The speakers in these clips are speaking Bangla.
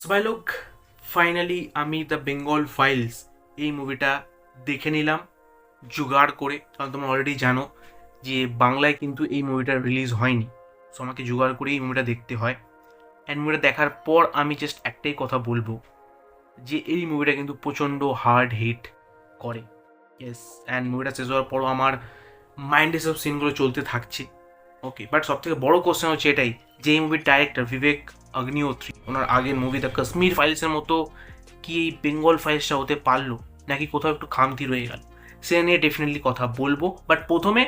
সবাই লোক ফাইনালি আমি দ্য বেঙ্গল ফাইলস এই মুভিটা দেখে নিলাম, জোগাড় করে। কারণ তোমরা অলরেডি জানো যে বাংলায় কিন্তু এই মুভিটা রিলিজ হয়নি। সো আমাকে জোগাড় করে এই মুভিটা দেখতে হয়। অ্যান্ড মুভিটা দেখার পর আমি জাস্ট একটাই কথা বলব যে এই মুভিটা কিন্তু প্রচণ্ড হার্ড হিট করে। ইয়েস অ্যান্ড মুভিটা শেষ হওয়ার পরও আমার মাইন্ডে সব সিনগুলো চলতে থাকছে। ওকে বাট সব থেকে বড় কোশ্চেন হচ্ছে এটাই যে এই মুভির ডাইরেক্টর বিবেক অগ্নিহোত্রী, ওনার আগের মুভি দ্য কাশ্মীর ফাইলসের মতো কি এই বেঙ্গল ফাইলসটা হতে পারল, নাকি কোথাও একটু খামতি রয়ে গেল? সে নিয়ে ডেফিনেটলি কথা বলব বাট প্রথমে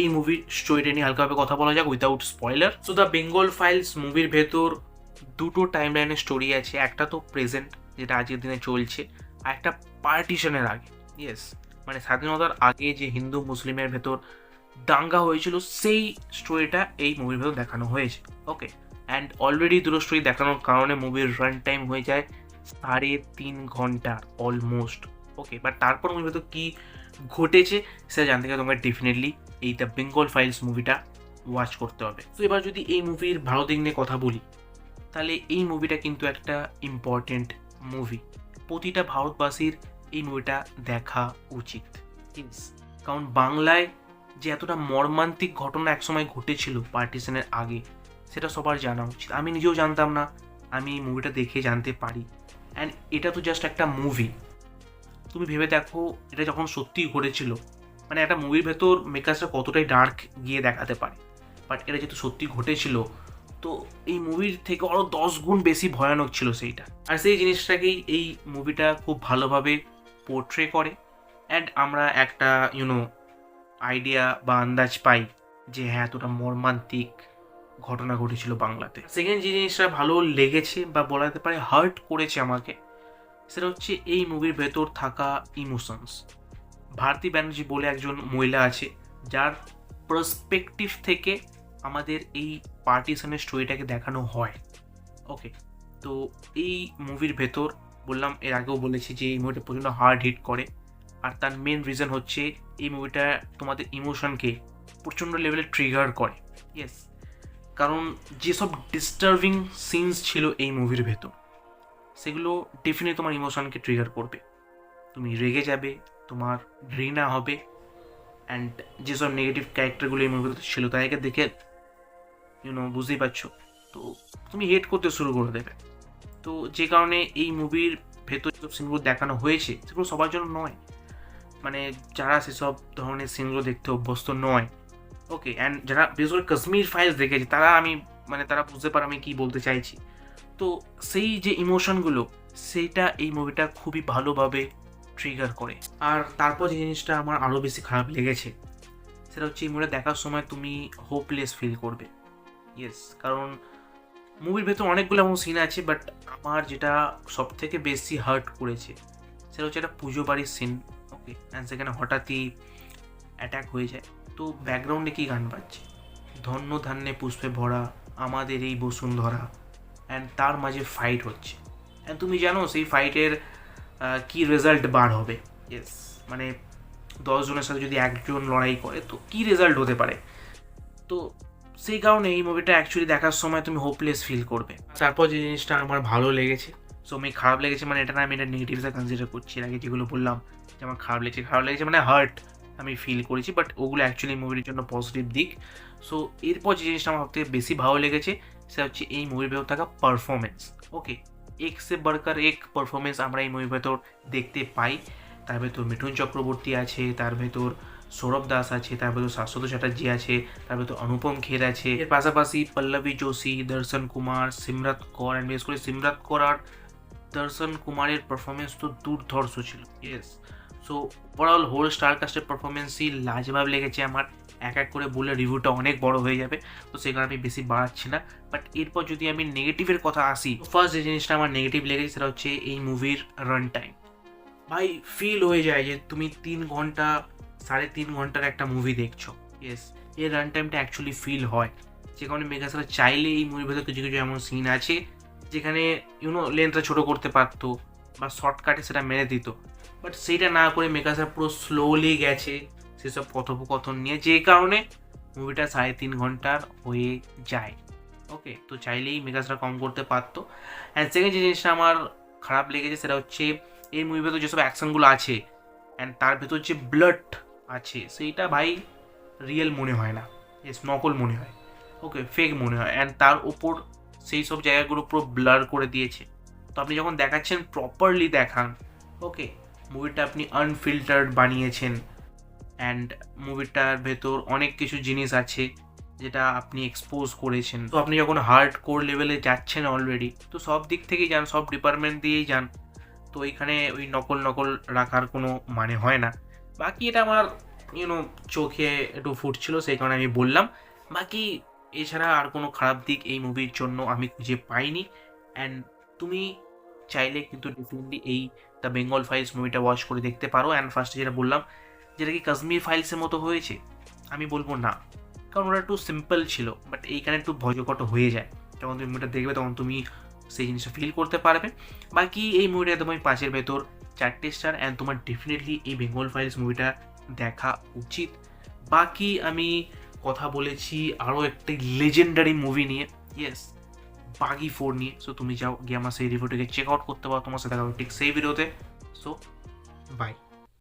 এই মুভির স্টোরিটা নিয়ে হালকাভাবে কথা বলা যাক without spoiler so the Bengal files মুভির ভেতর দুটো টাইম লাইনের স্টোরি আছে, একটা তো প্রেজেন্ট যেটা আজকের দিনে চলছে, আর একটা পার্টিশনের আগে ইয়েস মানে স্বাধীনতার আগে যে হিন্দু মুসলিমের ভেতর দাঙ্গা হয়েছিল, সেই স্টোরিটা এই মুভির ভেতর দেখানো হয়েছে ওকে অ্যান্ড অলরেডি স্টোরি দেখানোর কারণে মুভির রান টাইম হয়ে যায় সাড়ে তিন ঘণ্টা অলমোস্ট ওকে বাট তারপর মুভির ভেতর কী ঘটেছে সেটা জানতে গেলে তোমাকে ডেফিনেটলি এই দ্য বেঙ্গল ফাইলস মুভিটা ওয়াচ করতে হবে। তো এবার যদি এই মুভির ভালো দিক নিয়ে কথা বলি, তাহলে এই মুভিটা কিন্তু একটা ইম্পর্টেন্ট মুভি প্রতিটা ভারতবাসীর এই মুভিটা দেখা উচিত. কারণ বাংলায় যে এতটা মর্মান্তিক ঘটনা একসময় ঘটেছিল পার্টিশনের আগে সেটা সবার জানা উচিত। আমি নিজেও জানতাম না, আমি এই মুভিটা দেখে জানতে পারি। অ্যান্ড এটা তো জাস্ট একটা মুভি তুমি ভেবে দেখো, এটা যখন সত্যিই ঘটেছিল মানে একটা মুভির ভেতর মেকার্সরা কতটাই ডার্ক গিয়ে দেখাতে পারে। বাট এটা যেহেতু সত্যি ঘটেছিল, তো এই মুভির থেকে আরও দশ গুণ বেশি ভয়ানক ছিল সেইটা। আর সেই জিনিসটাকেই এই মুভিটা খুব ভালোভাবে পোর্ট্রে করে। অ্যান্ড আমরা একটা ইউনো আইডিয়া বা আন্দাজ পাই যে হ্যাঁ এতটা মর্মান্তিক ঘটনা ঘটেছিল বাংলাতে। সেকেন্ড যে জিনিসটা ভালো লেগেছে বা বলা যেতে পারে হার্ট করেছে আমাকে, সেটা হচ্ছে এই মুভির ভেতর থাকা ইমোশনস ভারতী ব্যানার্জি বলে একজন মহিলা আছে, যার পার্সপেক্টিভ থেকে আমাদের এই পার্টিশনের স্টোরিটাকে দেখানো হয়। ওকে তো এই মুভির ভেতর বললাম, এর আগেও বলেছি যে এই মুভিটা প্রচণ্ড হার্ড হিট করে। আর তার মেন রিজন হচ্ছে এই মুভিটা তোমাদের ইমোশনকে প্রচণ্ড লেভেলে ট্রিগার করে। ইয়েস কারণ যেসব ডিস্টার্বিং সিনস ছিল এই মুভির ভেতর, সেগুলো ডেফিনেটলি তোমার ইমোশনকে ট্রিগার করবে। তুমি রেগে যাবে, তোমার ঘৃণা হবে অ্যান্ড যেসব নেগেটিভ ক্যারেক্টারগুলো এই মুভিতে ছিল তাদেরকে দেখে ইউনো বুঝতেই পারছ। তো তুমি হেট করতে শুরু করে দেবে। তো যে কারণে এই মুভির ভেতর যেসব সিনগুলো দেখানো হয়েছে, সেগুলো সবার জন্য নয়। মানে যারা সেসব ধরনের সিনগুলো দেখতে অভ্যস্ত নয় ওকে অ্যান্ড যারা বিশেষ করে কাশ্মীর ফাইলস দেখেছে, তারা আমি মানে তারা বুঝতে পারে আমি কী বলতে চাইছি। তো সেই যে ইমোশনগুলো সেইটা এই মুভিটা খুবই ভালোভাবে ট্রিগার করে। আর তারপর যে জিনিসটা আমার আরও বেশি খারাপ লেগেছে, সেটা হচ্ছে এই মুভিটা দেখার সময় তুমি হোপলেস ফিল করবে। ইয়েস কারণ মুভির ভেতর অনেকগুলো এমন সিন আছে বাট আমার যেটা সব থেকে বেশি হার্ট করেছে, সেটা হচ্ছে একটা পুজো বাড়ির সিন ওকে অ্যান্ড সেখানে হঠাৎই অ্যাটাক হয়ে যায়। তো ব্যাকগ্রাউন্ডে কী গান বাজছে? ধন্য ধান্যে পুষ্পে ভরা আমাদের এই বসুন্ধরা। অ্যান্ড তার মাঝে ফাইট হচ্ছে। অ্যান্ড তুমি জানো, সেই ফাইটের কি রেজাল্ট বার হবে? ইয়েস মানে দশজনের সাথে যদি একজন লড়াই করে, তো কি রেজাল্ট হতে পারে? তো সেই কারণে এই মুভিটা অ্যাকচুয়ালি দেখার সময় তুমি হোপলেস ফিল করবে। তারপর যে জিনিসটা আমার ভালো লেগেছে সো আমি খারাপ লেগেছে মানে এটা না আমি এটা নেগেটিভসে কনসিডার করছি। এর আগে যেগুলো বললাম, যে আমার খারাপ লেগেছে খারাপ লেগেছে মানে হার্ট আমি ফিল করেছি বাট ওগুলো অ্যাকচুয়ালি মুভির জন্য পজিটিভ দিক। সো এরপর যে জিনিসটা আমার সবথেকে বেশি ভালো লেগেছে, সেটা হচ্ছে এই মুভির ভেতর থাকা পারফরমেন্স ওকে এক সে বারকার এক পারফরমেন্স আমরা এই মুভির ভেতর দেখতে পাই। তার ভেতর মিঠুন চক্রবর্তী আছে, তার ভেতর সৌরভ দাস আছে, তার ভেতর শাশ্বত চ্যাটার্জি আছে, তার ভেতর অনুপম খের আছে। এর পাশাপাশি পল্লবী যোশী, দর্শন কুমার, সিমরাত কর অ্যান্ড বিশেষ করে সিমরাত কর আর দর্শন কুমারের পারফরমেন্স তো দুর্ধর্ষ ছিল yes so overall whole star কাস্টের পারফরমেন্সই লাজবাব লেগেছে আমার। এক এক করে বলে রিভিউটা অনেক বড় হয়ে যাবে। তো কারণে আমি বেশি বাড়াচ্ছি না। বাট এরপর যদি আমি নেগেটিভের কথা আসি ফার্স্ট যে জিনিসটা আমার নেগেটিভ লেগেছে সেটা হচ্ছে এই মুভির রান টাইম ভাই ফিল হয়ে যায় যে তুমি তিন ঘণ্টা, সাড়ে তিন ঘণ্টার একটা মুভি দেখছ। ইয়েস এর রান টাইমটা অ্যাকচুয়ালি ফিল হয়। যে কারণে মেগাসারা চাইলে এই মুভির ভেতর কিছু কিছু এমন সিন আছে, যেখানে ইউনো লেন্থটা ছোটো করতে পারতো। বা শর্টকাটে সেটা মেরে দিত। বাট সেইটা না করে মেগাসার পুরো স্লোলি গেছে সেসব কথোপকথন নিয়ে, যে কারণে মুভিটা সাড়ে তিন ঘণ্টার হয়ে যায়। ওকে তো চাইলেই মেকাসরা কম করতে পারতো। অ্যান্ড সেকেন্ড যে জিনিসটা আমার খারাপ লেগেছে সেটা হচ্ছে, এই মুভির ভেতর যেসব অ্যাকশনগুলো আছে অ্যান্ড তার ভেতর যে ব্লাড আছে, সেইটা ভাই রিয়েল মনে হয় না। এস নকল মনে হয়। ওকে ফেক মনে হয়। অ্যান্ড তার ওপর সেই সব জায়গাগুলো পুরো ব্লার করে দিয়েছে। তো আপনি যখন দেখাচ্ছেন প্রপারলি দেখান ওকে মুভিটা আপনি আনফিল্টার্ড বানিয়েছেন অ্যান্ড মুভিটার ভেতর অনেক কিছু জিনিস আছে যেটা আপনি এক্সপোজ করেছেন। তো আপনি যখন হার্ড কোর লেভেলে যাচ্ছেন অলরেডি তো সব দিক থেকেই যান, সব ডিপার্টমেন্ট দিয়েই যান। তো এখানে ওই নকল নকল রাখার কোনো মানে হয় না। বাকি এটা আমার ইউনো চোখে একটু ফুটছিল, সেই কারণে আমি বললাম। বাকি এছাড়া আর কোনো খারাপ দিক এই মুভির জন্য আমি খুঁজে পাইনি। অ্যান্ড তুমি চাইলে কিন্তু ডেফিনেটলি এই দ্য বেঙ্গল ফাইলস মুভিটা ওয়াচ করে দেখতে পারো। অ্যান্ড ফার্স্টে যেটা বললাম, যেটা কি কাশ্মীর ফাইলসের মতো হয়েছে? আমি বলব না। কারণ ওটা একটু সিম্পল ছিল বাট এইখানে একটু ভয়কট হয়ে যায়। যখন তুমি মুভিটা দেখবে, তখন তুমি সেই জিনিসটা ফিল করতে পারবে। বাকি এই মুভিটা আমি পাঁচের ভেতর, চারটে স্টার অ্যান্ড তোমার ডেফিনেটলি এই বেঙ্গল ফাইলস মুভিটা দেখা উচিত। বাকি আমি কথা বলেছি আরও একটি লেজেন্ডারি মুভি নিয়ে। ইয়েস বাগি ফোর নিয়ে। সো তুমি যাও, গিয়ে আমার সেই রিভিউটিকে চেক আউট করতে পারো। তোমার সাথে দেখা হবে ঠিক সেই ভিডিওতে সো বাই